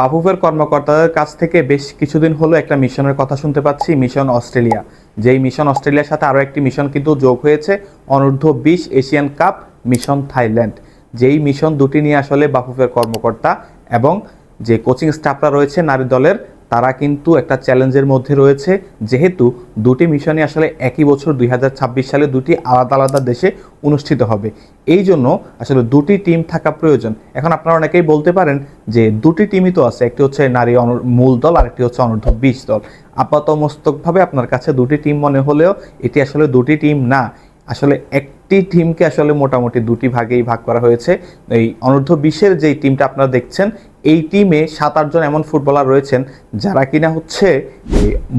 বাফুফের কর্মকর্তাদের কাছ থেকে বেশ কিছুদিন হলো একটা মিশনের কথা শুনতে পাচ্ছি, মিশন অস্ট্রেলিয়া। যেই মিশন অস্ট্রেলিয়ার সাথে আরও একটি মিশন কিন্তু যোগ হয়েছে, অনূর্ধ্ব বিশ এশিয়ান কাপ মিশন থাইল্যান্ড। যেই মিশন দুটি নিয়ে আসলে বাফুফের কর্মকর্তা এবং যে কোচিং স্টাফরা রয়েছে নারী দলের তারা কিন্তু একটা চ্যালেঞ্জের মধ্যে রয়েছে। যেহেতু দুটি মিশনই আসলে একই বছর দুই হাজার ছাব্বিশ সালে দুটি আলাদা আলাদা দেশে অনুষ্ঠিত হবে। এই জন্য আসলে দুটি টিম থাকা প্রয়োজন। এখন আপনারা অনেকেই বলতে পারেন যে দুটি টিমই তো আছে, একটি হচ্ছে নারী মূল দল আর একটি হচ্ছে অনূর্ধ্ব বিশ দল। আপাতমস্তকভাবে আপনার কাছে দুটি টিম মনে হলেও এটি আসলে দুটি টিম না। আসলে একটি টিমকে আসলে মোটামুটি দুটি ভাগেই ভাগ করা হয়েছে। এই অনূর্ধ্ব বিশের যেই টিমটা আপনারা দেখছেন এই টিমে সাত আটজন এমন ফুটবলার রয়েছেন যারা কিনা হচ্ছে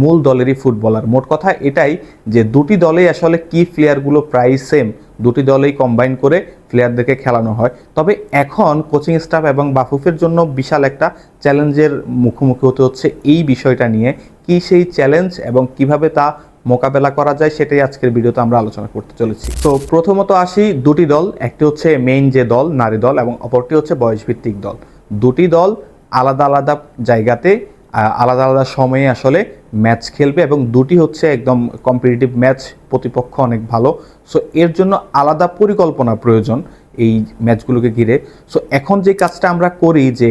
মূল দলেরই ফুটবলার মোট কথা এটাই যে দুটি দলেই আসলে কি প্লেয়ারগুলো প্রায় সেম দুটি দলেই কম্বাইন করে প্লেয়ারদেরকে খেলানো হয়। তবে এখন কোচিং স্টাফ এবং বাফুফের জন্য বিশাল একটা চ্যালেঞ্জের মুখোমুখি হতে হচ্ছে এই বিষয়টা নিয়ে। কি সেই চ্যালেঞ্জ এবং কীভাবে তা মোকাবেলা করা যায় সেটাই আজকের ভিডিওতে আমরা আলোচনা করতে চলেছি। তো প্রথমত আসি দুটি দল, একটি হচ্ছে মেইন যে দল, নারী দল এবং অপরটি হচ্ছে বয়সভিত্তিক দল। দুটি দল আলাদা আলাদা জায়গাতে আলাদা আলাদা সময়ে আসলে ম্যাচ খেলবে এবং দুটি হচ্ছে একদম কম্পিটিটিভ ম্যাচ প্রতিপক্ষ অনেক ভালো। সো এর জন্য আলাদা পরিকল্পনা প্রয়োজন এই ম্যাচগুলোকে ঘিরে। সো এখন যে কাজটা আমরা করি যে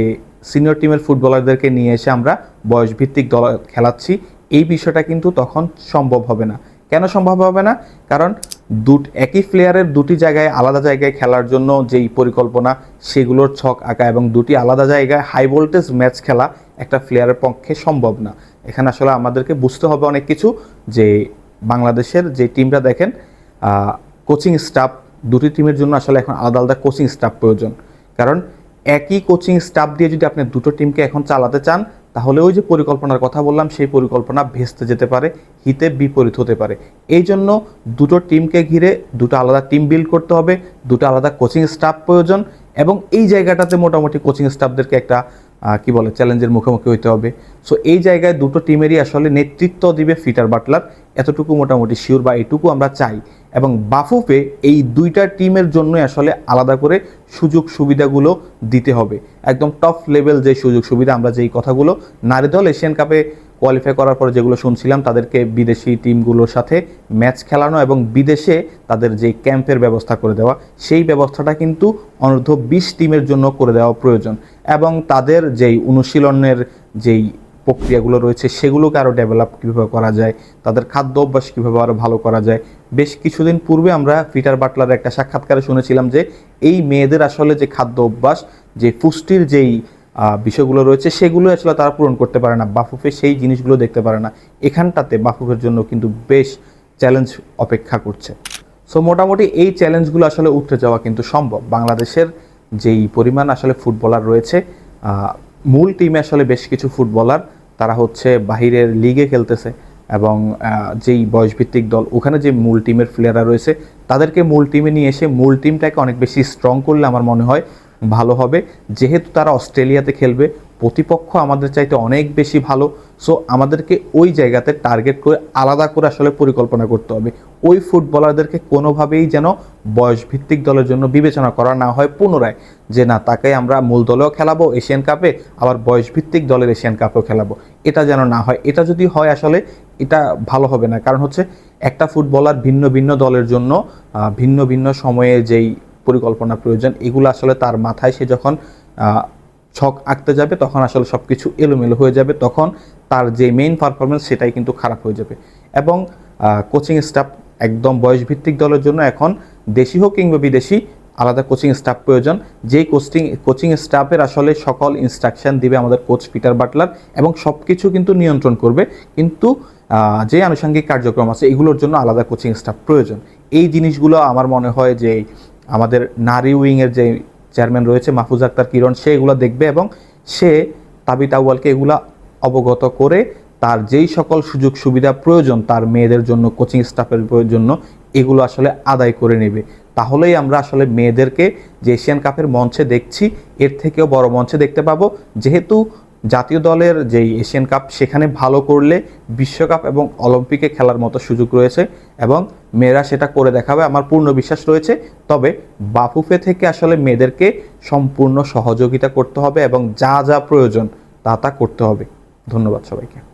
সিনিয়র টিমের ফুটবলারদেরকে নিয়ে এসে আমরা বয়সভিত্তিক দল খেলাচ্ছি, এই বিষয়টা কিন্তু তখন সম্ভব হবে না। কেন সম্ভব হবে না? কারণ দুট, একই প্লেয়ারের দুটি জায়গায় আলাদা জায়গায় খেলার জন্য যেই পরিকল্পনা, সেগুলোর ছক আঁকা এবং দুটি আলাদা জায়গায় হাই ভোল্টেজ ম্যাচ খেলা একটা প্লেয়ারের পক্ষে সম্ভব না। এখানে আসলে আমাদেরকে বুঝতে হবে অনেক কিছু যে বাংলাদেশের যে টিমটা দেখেন কোচিং স্টাফ দুটি টিমের জন্য আসলে এখন আলাদা আলাদা কোচিং স্টাফ প্রয়োজন। কারণ একই কোচিং স্টাফ দিয়ে যদি আপনি দুটো টিমকে এখন চালাতে চান তাহলে ওই যে পরিকল্পনার কথা বললাম, সেই পরিকল্পনা ভেস্তে যেতে পারে, হিতে বিপরীত হতে পারে। এই জন্য দুটো টিমকে ঘিরে দুটো আলাদা টিম বিল্ড করতে হবে, দুটো আলাদা কোচিং স্টাফ প্রয়োজন এবং এই জায়গাটাতে মোটামুটি কোচিং স্টাফদেরকে একটা কি বলে চ্যালেঞ্জের মুখোমুখি হইতে হবে। সো এই জায়গায় দুটো টিমেরই আসলে নেতৃত্ব দিবে ফিটার বাটলার এতটুকু মোটামুটি শিওর বা এটুকু আমরা চাই। এবং বাফুফে এই দুইটা টিমের জন্য আসলে আলাদা করে সুযোগ সুবিধাগুলো দিতে হবে। একদম টপ লেভেল যে সুযোগ সুবিধা আমরা যেই কথাগুলো, নারী দল এশিয়ান কাপে কোয়ালিফাই করার পরে যেগুলো শুনছিলাম, তাদেরকে বিদেশি টিমগুলোর সাথে ম্যাচ খেলানো এবং বিদেশে তাদের যে ক্যাম্পের ব্যবস্থা করে দেওয়া, সেই ব্যবস্থাটা কিন্তু অনূর্ধ্ব বিশ টিমের জন্য করে দেওয়া প্রয়োজন। এবং তাদের যেই অনুশীলনের যেই প্রক্রিয়াগুলো রয়েছে, সেগুলোকে আরও ডেভেলপ কীভাবে করা যায়, তাদের খাদ্য অভ্যাস কীভাবে আরও ভালো করা যায়, বেশ কিছুদিন পূর্বে আমরা ফিটার বাটলার একটা সাক্ষাৎকারে শুনেছিলাম যে, এই মেয়েদের আসলে যে খাদ্য অভ্যাস, যে পুষ্টির যেই বিষয়গুলো রয়েছে, সেগুলো আসলে তারা পূরণ করতে পারে না। বাফুফে সেই জিনিসগুলো দেখতে পারে না। এখানটাতে বাফুফের জন্য কিন্তু বেশ চ্যালেঞ্জ অপেক্ষা করছে। সো মোটামুটি এই চ্যালেঞ্জগুলো আসলে উঠে যাওয়া কিন্তু সম্ভব। বাংলাদেশের যেই পরিমাণ আসলে ফুটবলার রয়েছে মূল টিমে আসলে বেশ কিছু ফুটবলার, তারা হচ্ছে বাহিরের লিগে খেলতেছে এবং যেই বয়সভিত্তিক দল, ওখানে যে মূল টিমের প্লেয়াররা রয়েছে, তাদেরকে মূল টিমে নিয়ে এসে, মূল টিমটাকে অনেক বেশি স্ট্রং করলে আমার মনে হয় ভালো হবে। যেহেতু তারা অস্ট্রেলিয়াতে খেলবে, প্রতিপক্ষ আমাদের চাইতে অনেক বেশি ভালো। সো আমাদেরকে ওই জায়গাতে টার্গেট করে আলাদা করে আসলে পরিকল্পনা করতে হবে। ওই ফুটবলারদেরকে কোনোভাবেই যেন বয়সভিত্তিক দলের জন্য বিবেচনা করা না হয় পুনরায়। যে না, তাকে আমরা মূল দলেও খেলাবো, এশিয়ান কাপে, আবার বয়সভিত্তিক দলের এশিয়ান কাপেও খেলাবো। এটা যেন না হয়। এটা যদি হয় আসলে, এটা ভালো হবে না। কারণ হচ্ছে, একটা ফুটবলার ভিন্ন ভিন্ন দলের জন্য ভিন্ন ভিন্ন সময়ে যেই পরিকল্পনা প্রয়োজন, এগুলো আসলে তার মাথায় সে যখন ছক আঁকতে যাবে তখন আসলে সব কিছু এলোমেলো হয়ে যাবে, তখন তার যে মেইন পারফরমেন্স সেটাই কিন্তু খারাপ হয়ে যাবে। এবং কোচিং স্টাফ একদম বয়সভিত্তিক দলের জন্য এখন দেশি হোক কিংবা বিদেশি আলাদা কোচিং স্টাফ প্রয়োজন। যেই কোচিং কোচিং স্টাফের আসলে সকল ইনস্ট্রাকশন দিবে আমাদের কোচ পিটার বাটলার এবং সব কিছু কিন্তু নিয়ন্ত্রণ করবে। কিন্তু যে আনুষঙ্গিক কার্যক্রম আছে এগুলোর জন্য আলাদা কোচিং স্টাফ প্রয়োজন। এই জিনিসগুলো আমার মনে হয় যে আমাদের নারী উইংয়ের যে চেয়ারম্যান রয়েছে মাহফুজ আক্তার কিরণ, সে এগুলো দেখবে এবং সে তাবিত আউয়ালকে এগুলা অবগত করে তার যেই সকল সুযোগ সুবিধা প্রয়োজন তার মেয়েদের জন্য কোচিং স্টাফের জন্য এগুলো আসলে আদায় করে নেবে। তাহলেই আমরা আসলে মেয়েদেরকে যে এশিয়ান কাপের মঞ্চে দেখছি, এর থেকেও বড় মঞ্চে দেখতে পাবো। যেহেতু জাতীয় দলের যেই এশিয়ান কাপ, সেখানে ভালো করলে বিশ্বকাপ এবং অলিম্পিকে খেলার মতো সুযোগ রয়েছে এবং মেয়েরা সেটা করে দেখাবে, আমার পূর্ণ বিশ্বাস রয়েছে। তবে বাফুফে থেকে আসলে মেয়েদেরকে সম্পূর্ণ সহযোগিতা করতে হবে এবং যা যা প্রয়োজন তা তা করতে হবে। ধন্যবাদ সবাইকে।